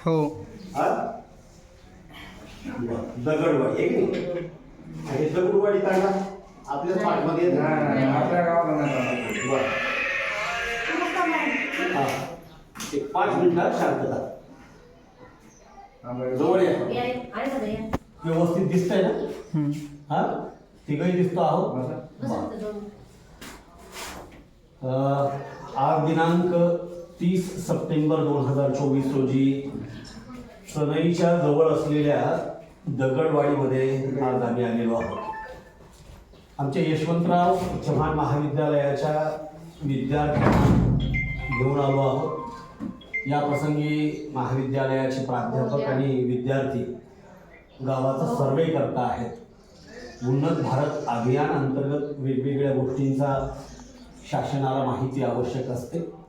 हो. हा? दगडवाडी आहे की नाही हे दगडवाडी काढला आपल्या पाठमध्ये? आपल्या. हा. पाच मिनिटात शांतता. जवळ. व्यवस्थित दिसतंय ना. हा? तिघही दिसतो आहोत? आज दिनांक तीस सप्टेंबर दोन हजार चोवीस रोजी सनईच्या जवळ असलेल्या दगडवाडीमध्ये आज आम्ही आलेलो आहोत. आमच्या यशवंतराव चव्हाण महाविद्यालयाच्या विद्यार्थ्यांना घेऊन आलो आहोत. या प्रसंगी महाविद्यालयाचे प्राध्यापक आणि विद्यार्थी गावाचा सर्वे करता आहेत. उन्नत भारत अभियान अंतर्गत वेगवेगळ्या गोष्टींचा शासनाला माहिती आवश्यक असते.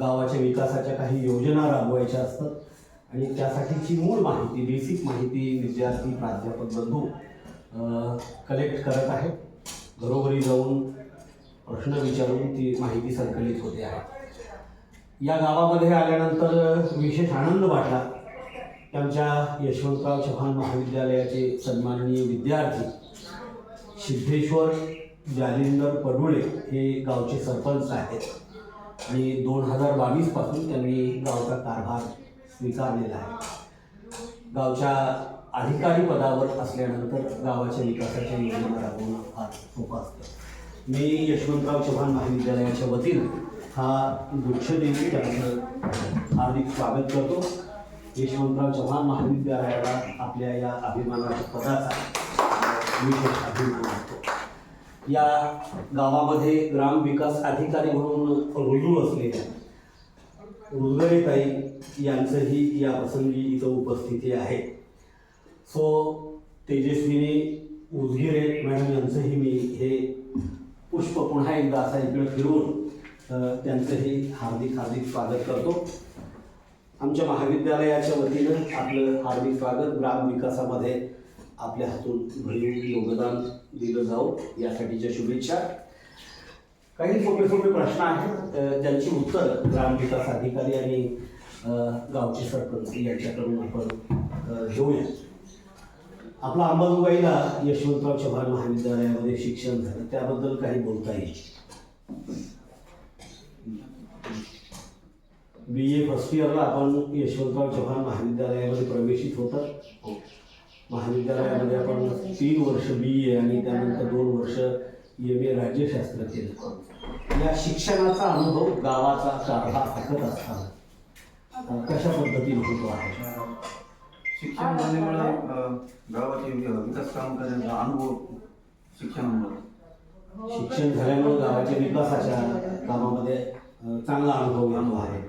गावाच्या विकासाच्या काही योजना राबवायच्या असतात. आणि त्यासाठीची मूळ माहिती बेसिक माहिती विद्यार्थी प्राध्यापक बंधू कलेक्ट करत आहेत. घरोघरी जाऊन प्रश्न विचारून ती माहिती संकलित होते आहे. या गावामध्ये आल्यानंतर विशेष आनंद वाटला. त्यांच्या आमच्या यशवंतराव चव्हाण महाविद्यालयाचे सन्माननीय विद्यार्थी सिद्धेश्वर जालिंदर पडुळे हे गावचे सरपंच आहेत. आणि दोन हजार बावीसपासून त्यांनी गावचा कारभार स्वीकारलेला आहे. गावच्या अधिकारी पदावर असल्यानंतर गावाच्या विकासाच्या योजना राबवणं फार सोपं असतं. मी यशवंतराव चव्हाण महाविद्यालयाच्या वतीनं हा वृक्ष त्यांचं हार्दिक स्वागत करतो. यशवंतराव चव्हाण महाविद्यालयाला आपल्या या अभिमानाच्या पदाचा विशेष अभिमान आहे या गावामध्ये ग्रामविकास अधिकारी म्हणून रुजू असलेल्या रुजगरेताई यांचंही या प्रसंगी इथं उपस्थिती आहे. सो तेजस्विनी उजगिरे मॅडम यांचंही मी हे पुष्प पुन्हा एकदा असा इकडे फिरवून त्यांचंही हार्दिक हार्दिक स्वागत करतो. आमच्या महाविद्यालयाच्या वतीनं आपलं हार्दिक स्वागत ग्रामविकासामध्ये आपल्या हातून भरीव योगदान दिलं जावं यासाठीच्या शुभेच्छा. काही सोपे सोपे प्रश्न आहेत. त्यांची उत्तर ग्रामविकास अधिकारी आणि गावचे सरपंच यांच्याकडून आपण घेऊया. आपला अंबाजोगाईला यशवंतराव चव्हाण महाविद्यालयामध्ये शिक्षण झालं. त्याबद्दल काही बोलता येईल. बी ए फर्स्ट इयरला आपण यशवंतराव चव्हाण महाविद्यालयामध्ये प्रवेशित होतात. हो. महाविद्यालयामध्ये आपण तीन वर्ष बी ए आणि त्यानंतर दोन वर्ष एम ए राज्यशास्त्र केलं. या शिक्षणाचा अनुभव गावाचा कारभार हाकत असताना कशा पद्धतीने होतो आहे? शिक्षण झाल्यामुळं अं, गावाचे विकास काम करण्याचा अनुभव शिक्षणामुळे शिक्षण झाल्यामुळे गावाच्या विकासाच्या कामामध्ये चांगला अनुभव येतो आहे.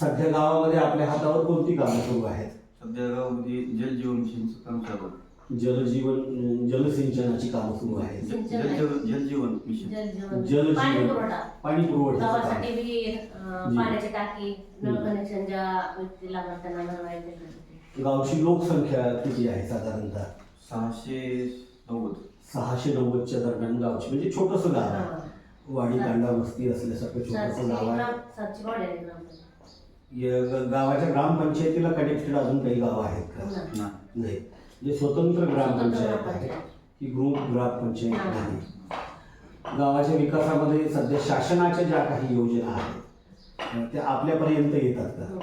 सध्या गावामध्ये आपल्या हातावर कोणती कामं सुरू आहेत? जलजीवन मिशनचं काम चालू आहे. जलजीवन अं, जलसिंचनाची कामं सुरू आहेत जल- जलजीवन जलजीवन मिशन जलजीवन. जलजीवन. पाणी पुरवठा पाणी पुरवठ्याचं काम गावासाठी विहीर अं, जी. पाण्याची टाकी नळ हम्म. कनेक्शन ज्या व्यक्तीला लागणार त्यांना मिळवायचे त्यासाठी. गावची लोकसंख्या किती आहे साधारणतः सहाशे नव्वद सहाशे नव्वदच्या दरम्यान गावची म्हणजे छोटंसं गाव आहे हा. वाडी कांडा वस्ती असल्यासारखं सातशे छोटंसं गाव आहे ग्राम- सातशे वाड्या आहेत ग्रामपंचायत. गावाच्या ग्रामपंचायतीला कनेक्टेड अजून काही गाव आहेत का नाही. नाही म्हणजे स्वतंत्र ग्रामपंचायत आहे. ही ग्रुप ग्रामपंचायत नाही. गावाच्या विकासामध्ये सध्या शासनाच्या ज्या काही योजना आहेत त्या आपल्यापर्यंत येतात का हो.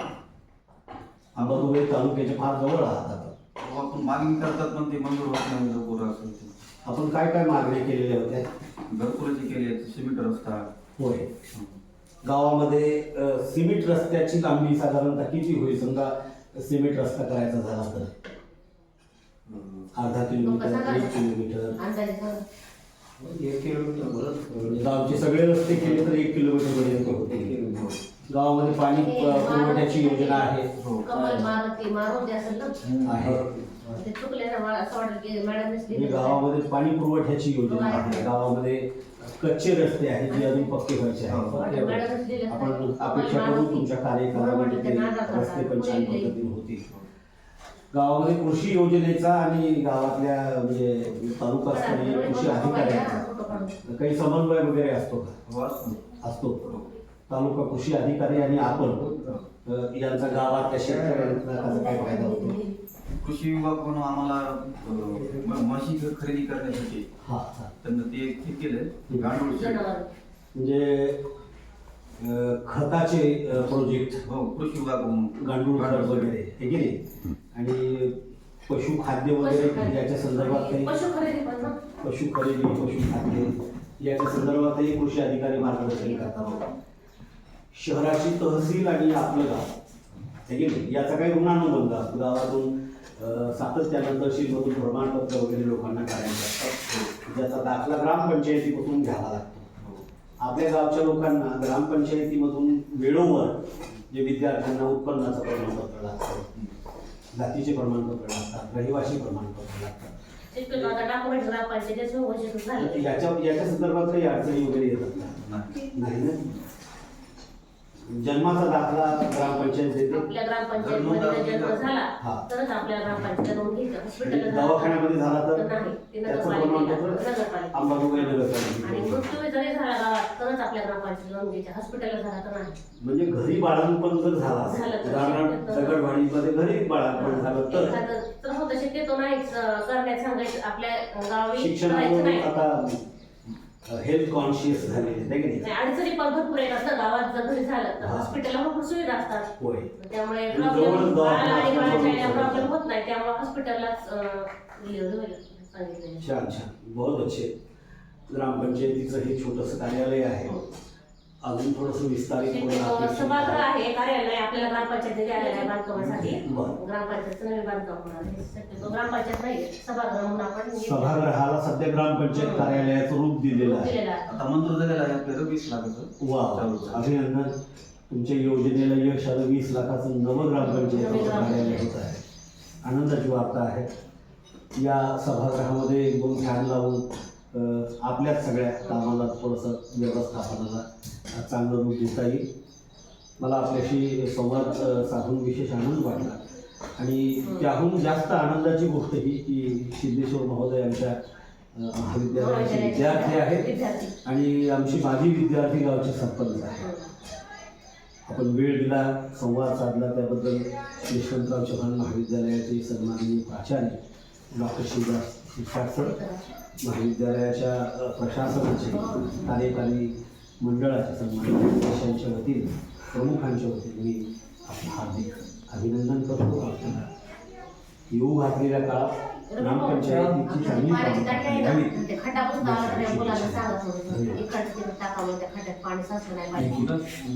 अंबाजोगाई तालुक्याच्या फार जवळ आहात आपण अहो, आपण मागणी करतात पण ते मंजूर होत नाही. आपण काय काय मागण्या केलेल्या होत्या घरकुलाचे केले सिमेंट रस्ता होय गावामध्ये सिमेंट रस्त्याची लांबी साधारणतः किती होईल? समजा सिमेंट रस्ता करायचा झाला तर? अर्धा किलोमीटर एक किलोमीटर. एक किलोमीटर म्हणजे गावचे सगळे रस्ते केले तर एक किलोमीटर पर्यंत होते गावामध्ये पाणी पुरवठ्याची योजना आहे. हो. आहे. गावामध्ये पाणी पुरवठ्याची योजना आहे. गावामध्ये कच्चे रस्ते आहेत जे अजून पक्के व्हायचे आहेत. आपण अपेक्षा करू तुमच्या कार्यकालामध्ये ते रस्ते पण छान पद्धतीने होतील. गावामध्ये कृषी योजनेचा आणि गावातल्या म्हणजे तालुकास्तरीय कृषी अधिकाऱ्यांचा काही समन्वय वगैरे असतो का? हो, असं. असतो. तालुका कृषी अधिकारी आणि आपण यांचा गावात त्या शेतकऱ्यांना कसा काय फायदा होतो. कृषी विभागाकडून आम्हाला अं, म- म्हशी ख- खरेदी करण्यासाठी. हा हा. त्यांना ते हे केलं गांडूळ शेड. म्हणजे अ, खताचे प्रोजेक्ट हो कृषी विभागाकडून गांडूळ खत वगैरे हे की नाही आणि पशुखाद्य वगैरे याच्या संदर्भात काही पशु खरेदी पण ना? पशु खरेदी पशुखाद्य याच्या संदर्भातही कृषी अधिकारी मार्गदर्शन करतात. शहराची तहसील आणि आपलं गाव. हे की नाही याचा काही ऋणानुबंध असतो. गावातून सातत्यानं तहसीलमधून प्रमाणपत्र वगैरे लोकांना काढायचे असतात. ज्याचा दाखला ग्रामपंचायतीपासून घ्यावा लागतो. हो. आपल्या गावच्या लोकांना ग्रामपंचायतीमधून वेळोवर जे विद्यार्थ्यांना उत्पन्नाचं प्रमाणपत्र लागतं जातीचे प्रमाणपत्र लागतात रहिवासी प्रमाणपत्र लागतात. याच्या याच्या संदर्भात काही अडचणी वगैरे येतात. नाही ना? जन्माचा दाखला ग्रामपंचायत देते आपल्या ग्रामपंचायतीमध्ये जर जन्म झाला. तरच आपल्या ग्रामपंचायत नोंद घ्यायचं आणि हॉस्पिटलला दवाखान्यामध्ये झाला तर? नाही ते नगरपालिकेला प्रमाणपत्र नगरपालिका अंबाजोगाई आणि नगरपालिका मृत्यू जरी झाला गावात तरच आपल्या ग्रामपंचायत नोंद घ्यायची हॉस्पिटलला झाला तर नाही. म्हणजे घरी बाळंतपण जर झाला झालं तर. उदाहरणार्थ शक्यतो- दगडवाडीमध्ये घरी बाळंतपण झालं तर? एखादं तर होतं शक्यतो नाहीच. अं, करण्यात सांगायचं आपल्या गावी करायचं नाही. आता हेल्थ कॉन्शियस झालेले आहे है की नाही? नाही, अडचणी पण भरपूर येतात ना गावात जर घरी झालं तर. हा. हॉस्पिटलला भरपूर सुविधा असतात. होय. त्यामुळे आणि प्रॉब्लेम जवळच दवाखाना आणि बाळाच्या असतो. प्रॉब्लेम होत नाही. त्यामुळे हॉस्पिटललाच सांगितलेलं. छान छान. बहुत अच्छे. ग्रामपंचायतीचं हे छोटंसं कार्यालय आहे. अजून थोडंसं विस्तारित. आहे कार्यालय आपल्याला ग्रामपंचायतीचे आलेलं आहे बांधकामासाठी. बरं. ग्रामपंचायतचं नवीन बांधकाम होणार आहे. शक्यतो ग्रामपंचायत नाही सभागृह म्हणून आपण सभागृहाला सध्या ग्रामपंचायत कार्यालयाचं रूप दिलेलं आहे. दिलेलं आहे. आता मंजूर झालेलं आहे आपल्याला वीस लाखाचं. वा. अभिनंदन. तुमच्या योजनेला यश आलं वीस लाखाचं नवं ग्रामपंचायतीचं कार्यालय होत आहे. आनंदाची वार्ता आहे. या सभागृहामध्ये एक दोन फॅन लावून अं, आपल्याच सगळ्या कामाला थोडंसं व्यवस्थापनाला चांगलं रूप देता येईल. मला आपल्याशी संवाद साधून विशेष आनंद वाटला. आणि त्याहून जास्त आनंदाची गोष्ट ही की सिद्धेश्वर महोदय आमच्या अं, महाविद्यालयाचे विद्यार्थी आहेत आणि आमची माझी विद्यार्थी गावचे सरपंच आहे आपण वेळ दिला संवाद साधला त्याबद्दल यशवंतराव चव्हाण महाविद्यालयाचे सन्माननीय प्राचार्य डॉक्टर शिवदास शिक्षासर महाविद्यालयाच्या प्रशासनाचे कार्यकारी मंडळाचे सन्माननीय सदस्यांच्या वतीने प्रमुखांच्या वतीने मी आपलं हार्दिक अभिनंदन करतो आपल्याला. येऊ घातलेल्या काळात ग्रामपंचायतीची चांगली कामं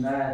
ना,